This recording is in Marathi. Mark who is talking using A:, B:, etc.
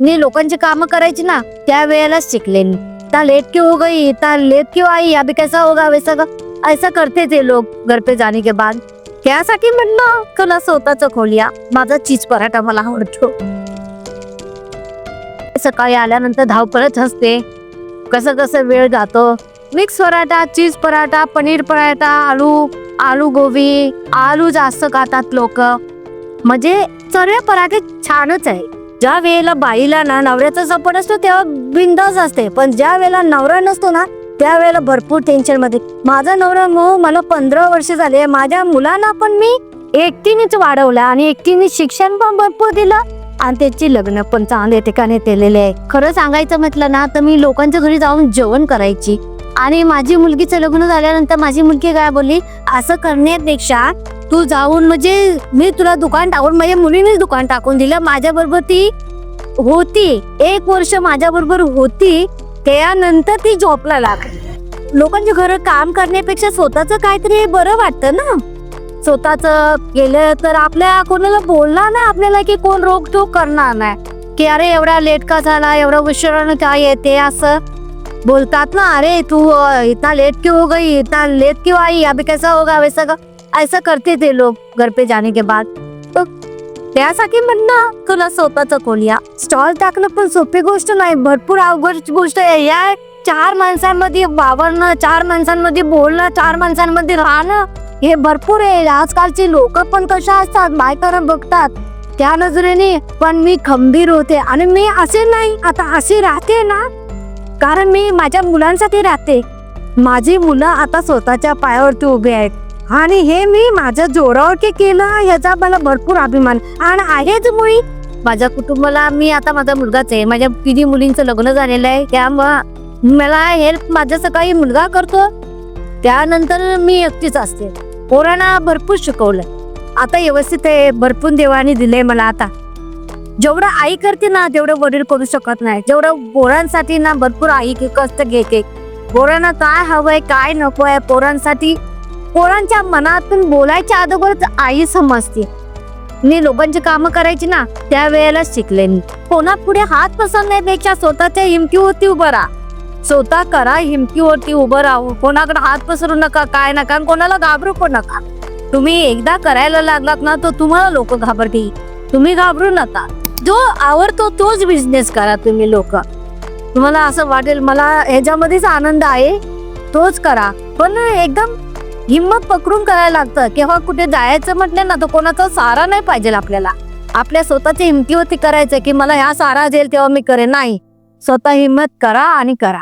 A: मी लोकांची कामं करायची ना त्या वेळेलाच शिकले मी. ता लेट क्यों हो गई? ता लेट क्यों आई? अभी कैसा होगा वैसा का? ऐसा करते थे लोग घर पे जाने के बाद. त्यासाठी म्हणलं तुला स्वतःच खोलिया. माझा चीज पराठा मला आवडतो. सकाळी आल्यानंतर धावपळच असते कसं कसं वेळ जातो. मिक्स पराठा चीज पराठा पनीर पराठा आलू आलू गोबी आलू जास्त खातात लोक. म्हणजे सर्व पराठे छानच आहे. ज्या वेळेला बाईला ना नवऱ्याचा सपोर्ट असतो तेव्हा बिंदास असते. पण ज्या वेळेला नवरा नसतो ना त्यावेळेला भरपूर टेन्शनमध्ये. माझा नवरा मग मला पंधरा वर्ष झाले. माझ्या मुलांना पण मी एकटीनेच वाढवलं आणि एकटीने शिक्षण पण भरपूर दिलं. आणि त्याची लग्न पण चांगल्या ठिकाणी केलेले आहे. खरं सांगायचं म्हटलं ना तर मी लोकांच्या घरी जाऊन जेवण करायची. आणि माझी मुलगीचं लग्न झाल्यानंतर माझी मुलगी काय बोलली? असं करण्यापेक्षा तू जाऊन म्हणजे मी तुला दुकान टाकून माझ्या मुलीनेच दुकान टाकून दिलं. माझ्या बरोबर ती होती. एक वर्ष माझ्या बरोबर होती. त्यानंतर ती जॉबला लागली. लोकांच्या घर काम करण्यापेक्षा स्वतःच काहीतरी बरं वाटतं ना? स्वतःच केलं तर आपल्या कोणाला बोलणार नाही आपल्याला की कोण रोकटोक करणार नाही. की अरे एवढा लेट का झाला? एवढा उशिरानं काय येते असं? बोलतात ना अरे तू इतना लेट क्यों हो गई? इतना लेट क्यों आई? अभी कैसा होगा? वैसा का ऐसा करते थे लोग घर पे जाने के बाद। तो त्यासाठी म्हणणं तुला स्वतःच खोलूया. स्टॉल टाकणं पण सोपी गोष्ट नाही. भरपूर अवघड गोष्ट आहे. या चार माणसांमध्ये वावरणं चार माणसांमध्ये बोलणं चार माणसांमध्ये राहणं हे भरपूर आहे. आजकालचे लोक पण कशा असतात? बायकांना बघतात त्या नजरेने. पण मी खंबीर होते. आणि मी असे नाही. आता असे राहते ना कारण मी माझ्या मुलांसाठी राहते. माझी मुलं आता स्वतःच्या पायावरती उभी आहेत. आणि हे मी माझ्या जोरावरती केलं ह्याचा मला भरपूर अभिमान. आणि आहेच मुळी. माझ्या कुटुंबाला मी आता माझा मुलगाच आहे. माझ्या तिन्ही मुलींचं लग्न झालेलं आहे. त्यामुळं मला हेल्प माझा सकाळी मुलगा करतो. त्यानंतर मी एकटीच असते. पोरांना भरपूर शिकवलं. आता व्यवस्थित आहे भरपूर देवाने दिले मला आता. जेवढं आई करते ना तेवढं वडील करू शकत नाही. जेवढं पोरांसाठी ना भरपूर आई कष्ट घेते. पोरांना काय हवंय काय नकोय पोरांसाठी पोरांच्या मनातून बोलायच्या अगोदरच आई समजते. मी लोकांची कामं करायची ना त्या वेळेला शिकले मी. कोणापुढे हात पसरण्यापेक्षा स्वतःच्या हिमतीवरती उभं राहा. स्वतः करा हिमतीवरती उभं राहू. कोणाकडे हात पसरू नका काय नका आणि कोणाला घाबरू पण नका. तुम्ही एकदा करायला लागलात ना तर तुम्हाला लोक घाबरतील. तुम्ही घाबरू नका. जो आवडतो तोच बिझनेस करा तुम्ही लोक. तुम्हाला असं वाटेल मला ह्याच्यामध्येच आनंद आहे तोच करा. पण एकदम हिंमत पकडून करायला लागतं. केव्हा कुठे जायचं म्हटलं ना तर कोणाचा सारा नाही पाहिजे आपल्याला. आपल्या स्वतःच्या हिमतीवरती करायचं की मला ह्या सारा जेल तेव्हा मी करेन. नाही. स्वतः हिंमत करा आणि करा.